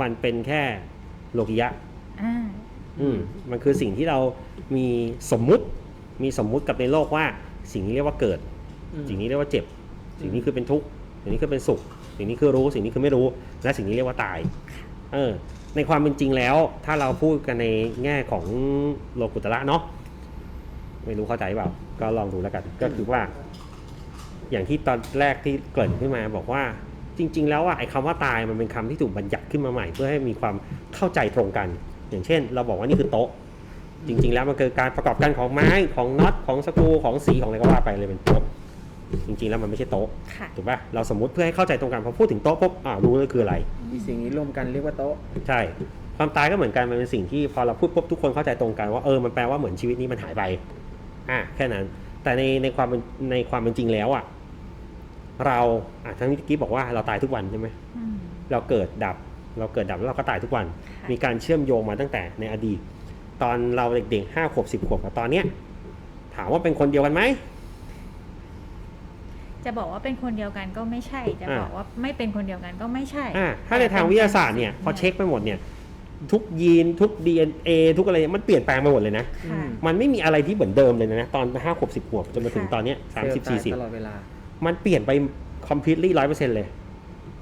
มันเป็นแค่โลกิยะอ่าอืมมันคือสิ่งที่เรามีสมมุติ มีสมมุติกับในโลกว่า สิ่งนี้เรียกว่าเกิดอืมสิ่งนี้เรียกว่าเจ็บ สิ่งนี้คือเป็นทุกข์ สิ่งนี้คือเป็นสุข สิ่งนี้คือรู้ สิ่งนี้คือไม่รู้ และสิ่งนี้เรียกว่าตาย เออ ในความเป็นจริงแล้ว ถ้าเราพูดกันในแง่ของโลกุตระเนาะ ไม่รู้เข้าใจเปล่า ก็ลองดูแล้วกัน ก็คือว่า อย่างที่ตอนแรกที่เกริ่นขึ้นมาบอกว่า จริง ๆ แล้วอะไอ้คำว่าตายมันเป็นคำที่ถูกบัญญัติขึ้นมาใหม่ เพื่อให้มีความเข้าใจตรงกัน อย่างเช่น เราบอกว่านี่คือโต๊ะ จริง ๆ แล้วมันคือการประกอบกันของไม้ของน็อตของสกรูของสีของอะไรก็ว่าไปเลยเป็นโต๊ะจริง ๆ แล้วมันไม่ใช่โต๊ะค่ะ ถูกป่ะเราสมมติเพื่อให้เข้าใจตรงกันพอพูดถึงโต๊ะปุ๊บอ่ารู้เลยคืออะไร มีสิ่งนี้รวมกันเรียกว่าโต๊ะ ใช่ ความตายก็เหมือนกัน มันเป็นสิ่งที่พอเราพูดปุ๊บทุกคนเข้าใจตรงกันว่าเออ มันแปลว่าเหมือนชีวิตนี้มันหายไป อะแค่นั้น แต่ในในความเป็นในความเป็นจริงแล้วอะ เราอะทั้งที่กี้บอกว่าเราตายทุกวันใช่ไหมอืมเราเกิดดับ เราเกิดดับแล้วเราก็ตายทุกวันค่ะมีการเชื่อมโยงมาตั้งแต่ในอดีต ตอนเราเด็กๆห้าขวบสิบขวบกับตอนเนี้ยถามว่าเป็นคนเดียวกันไหมจะบอกว่าเป็นคนเดียวกันก็ไม่ใช่ จะอ่าบอกว่าไม่เป็นคนเดียวกันก็ไม่ใช่อ่าถ้าในทางวิทยาศาสตร์เนี่ยพอเช็คไปหมดเนี่ยทุกยีนทุก DNA ทุกอะไรมันเปลี่ยนแปลงไปหมดเลยนะค่ะมันไม่มีอะไรที่เหมือนเดิมเลยนะ ตอนห้าขวบสิบขวบจนมาถึงค่ะตอนเนี้ยสามสิบเซลสี่ล์สิบตายตลอดเวลา มันเปลี่ยนไป completely ร้อยเปอร์เซ็นต์เลย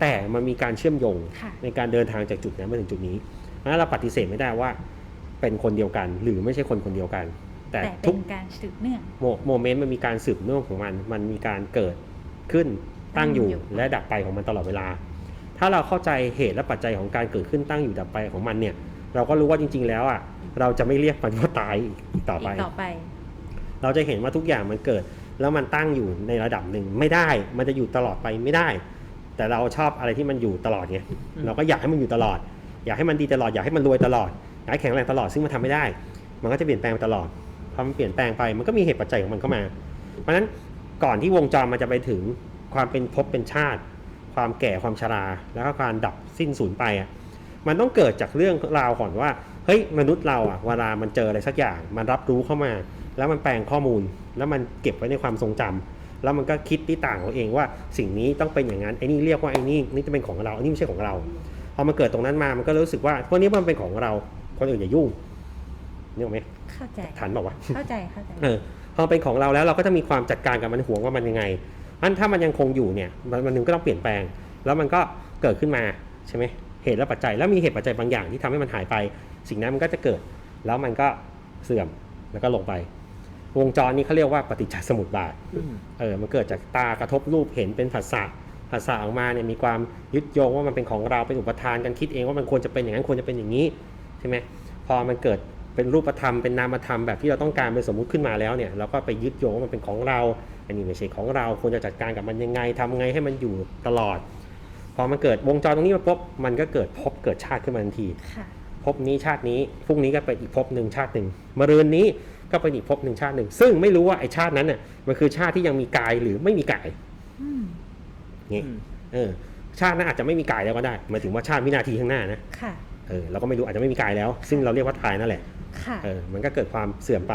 แต่มันมีการเชื่อมโยงค่ะในการเดินทางจากจุดนั้นมาถึงจุดนี้เพราะฉะนั้นเราปฏิเสธไม่ได้ว่าเป็นคนเดียวกัน หรือไม่ใช่คนคนเดียวกัน แต่แต่ทุเป็กนการสืบเนื่องโมโมเมนต์มันมีการสืบเนื่องของมัน มันมีการเกิดขึ้นตั้งอยู่ตั้งอยู่และดับไปของมันตลอดเวลา ถ้าเราเข้าใจเหตุและปัจจัยของการเกิดขึ้นตั้งอยู่ดับไปของมันเนี่ย เราก็รู้ว่าจริง ๆ แล้วอะเราจะไม่เรียกมันว่าตายอีกต่ออีไปกต่อไป เราจะเห็นว่าทุกอย่างมันเกิด แล้วมันตั้งอยู่ในระดับหนึ่งไม่ได้ มันจะอยู่ตลอดไปไม่ได้ แต่เราชอบอะไรที่มันอยู่ตลอดไงอืมเราก็อยากให้มันอยู่ตลอด อยากให้มันดีตลอดอยากให้มันรวยตลอดอยากให้แข็งแรงตลอดซึ่งมันทำไม่ได้ มันก็จะเปลี่ยนแปลงไปตลอดพอมันเปลี่ยนแปลงไปมันก็มีเหตุปัจจัยของมันเข้ามา เพราะฉะนั้นก่อนที่วงจรมันจะไปถึงความเป็นภพเป็นชาติ ความแก่ความชรา แล้วก็การดับสิ้นสูญไปอะมันต้องเกิดจากเรื่องราวก่อนว่า เฮ้ยมนุษย์เราอะเวลามันเจออะไรสักอย่าง มันรับรู้เข้ามา แล้วมันแปลงข้อมูล แล้วมันเก็บไว้ในความทรงจำแล้วมันก็คิดที่ต่างของเองว่าสิ่งนี้ต้องเป็นอย่างนั้นไอ้นี่เรียกว่าไอ้นี่นี่จะเป็นของเราอันนี้ไม่ใช่ของเราพอมันเกิดตรงนั้นมามันก็รู้สึกว่าพวกนี้มันเป็นของเราคนอื่นอย่ายุ่งนึกออกไหมเข้าใจทันบอกว่าวะเข้าใจเข้าใจเออพอเป็นของเราแล้วเราก็จะมีความจัดการกับมันห่วงว่ามันยังไงมันถ้ามันยังคงอยู่เนี่ยมันมันหนึงก็ต้องเปลี่ยนแปลง แล้วมันก็เกิดขึ้นมาใช่ไหมเหตุและปัจจัยแล้วมีเหตุปัจจัยบางอย่างที่ทำให้มันหายไป สิ่งนั้นมันก็จะเกิด แล้วมันก็เสื่อมแล้วก็ลงไป วงจรนี้เขาเรียกว่าปฏิจจสมุปบาทอืมเออมันเกิดจากตากระทบรูปเห็นเป็นผัสสะผัสสะออกมาเนี่ยมีความยึดโยงว่ามันเป็นของเราเป็นอุปทานกันคิดเองว่ามันควรจะเป็นอย่างนั้นควรจะเป็นอย่างนี้ใช่ไหมพอมันเกิดเป็นรูปธรรมเป็นนามธรรมแบบที่เราต้องการเป็นสมมุติขึ้นมาแล้วเนี่ยเราก็ไปยึดโยงว่ามันเป็นของเรา อันนี้ไม่ใช่ของเราควรจะจัดการกับมันยังไงทำไงให้มันอยู่ตลอด พอมันเกิดวงจรตรงนี้มาปุ๊บมันก็เกิดภพเกิดชาติขึ้นมาทันทีค่ะ ภพนี้ชาตินี้พรุ่งนี้ก็เป็นอีกภพหนึ่งชาติหนึ่งมะรืนนี้ก็เป็นอีกภพหนึ่งชาติหนึ่งซึ่งไม่รู้ว่าไอชาตินั้นน่ะมันคือชาติที่ยังมีกายหรือไม่มีกายอืมงี้อืมเออ ชาตินั้นอาจจะไม่มีกายแล้วก็ได้หมายถึงว่าชาติวินาทีข้างหน้านะค่ะเออเราก็ไม่รู้อาจจะไม่มีกายแล้ว ซึ่งเราเรียกว่าตายนั่นแหละค่ะเออมันก็เกิดความเสื่อมไป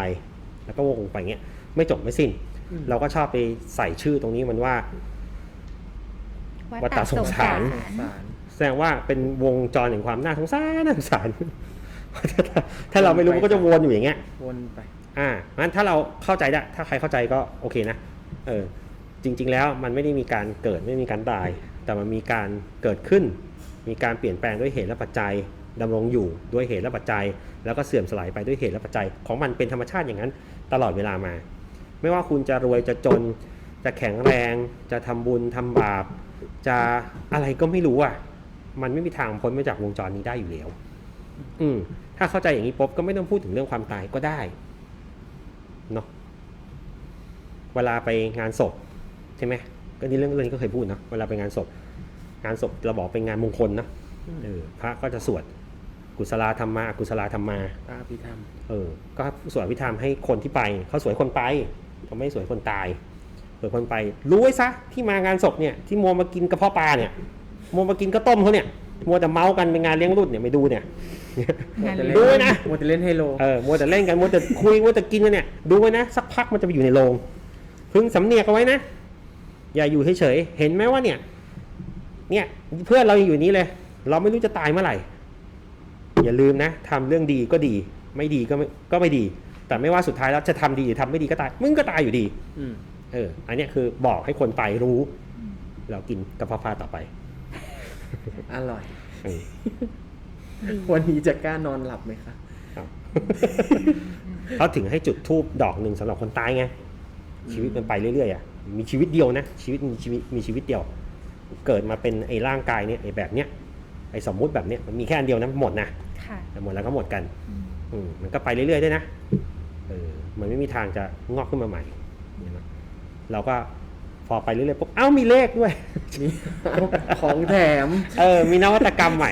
แล้วก็วงไปเงี้ยไม่จบไม่สิ้นอืมเราก็ชอบไปใส่ชื่อตรงนี้มันว่าวัฏฏะสงสารสงสารแส ดงว่าเป็นวงจรแห่งความน่าสงสารน่าสงสาร ถ้าเราไม่รู้มันก็จะวนอยู่อย่างเงี้ย วนไป อ่างั้นถ้าเราเข้าใจได้ถ้าใครเข้าใจก็โอเคนะ เออ จริง ๆ แล้วมันไม่ได้มีการเกิดไม่มีการตาย แต่มันมีการเกิดขึ้น มีการเปลี่ยนแปลงด้วยเหตุและปัจจัยดำรงอยู่ด้วยเหตุและปัจจัย แล้วก็เสื่อมสลายไปด้วยเหตุและปัจจัย ของมันเป็นธรรมชาติอย่างนั้น ตลอดเวลามา ไม่ว่าคุณจะรวยจะจน จะแข็งแรง จะทำบุญทำบาป จะอะไรก็ไม่รู้อะ มันไม่มีทางพ้นมาจากวงจรนี้ได้อยู่แล้ว อืม ถ้าเข้าใจอย่างนี้ปุ๊บก็ไม่ต้องพูดถึงเรื่องความตายก็ได้เนาะเวลาไปงานศพใช่ไหมก็นี่เรื่องเรื่องนี้ก็เคยพูดเนาะเวลาไปงานศพ งานศพเราบอกเป็นงานมงคลนะอืมเออพระก็จะสวดกุศลาธรรมาอกุศลาธรรมาพระอภิธรรมเออ ก็สวดอภิธรรมให้คนที่ไปเขาสวยคนไปเขาไม่สวยคนตายสวยคนไป รู้ไว้ซะที่มางานศพเนี่ย ที่มัวมากินกระเพาะปลาเนี่ย มัวมากินกระต้มเขาเนี่ย มัวแต่เมากันเป็นงานเลี้ยงรุ่นเนี่ยไม่ดูเนี่ย งานมัวแต่เลี้เล่ยง ดูไว้นะ มัวแต่เล่นไฮโล เออมัวแต่เล่นกันมัวแต่คุยมัวแต่กินกันเนี่ย ดูไว้นะ สักพักมันจะไปอยู่ในโรงพึงสำเนียกเอาไว้นะ อย่าอยู่เฉยๆเห็นไหมว่าเนี่ย เนี่ยเพื่อนเรายังอยู่นี้เลย เราไม่รู้จะตายเมื่อไหร่ อย่าลืมนะทำเรื่องดีก็ดี ไม่ดีก็ไม่ก็ไม่ดี แต่ไม่ว่าสุดท้ายแล้วจะทำดีหรือทำไม่ดีก็ตายมึงก็ตายอยู่ดี อืม เออ อันเนี้ยคือบอกให้คนไปรู้ เรากินกระเพาะปลาต่อไป อร่อย เออดีวันนี้จะกล้านอนหลับไหมคะครับเขาถึงให้จุดทูบดอกหนึ่งสำหรับคนตายไงชีวิตมันไปเรื่อยๆอะมีชีวิตเดียวนะชีวิตมีชีวิตมีชีวิตเดียว เกิดมาเป็นไอ้ร่างกายเนี่ยไอ้แบบเนี้ยไอ้สมมุติแบบเนี้ยมันมีแค่อันเดียวนะหมดนะค่ะแต่หมดแล้วก็หมดกันอืมอืมมันก็ไปเรื่อยๆด้วยนะเออมันไม่มีทางจะงอกขึ้นมาใหม่เนี่ยนะเราก็พ อไปเรื่อยๆปุ๊บเอ้ามีเลขด้วยนี่ของแถม เออ มีนวัตกรรมใหม่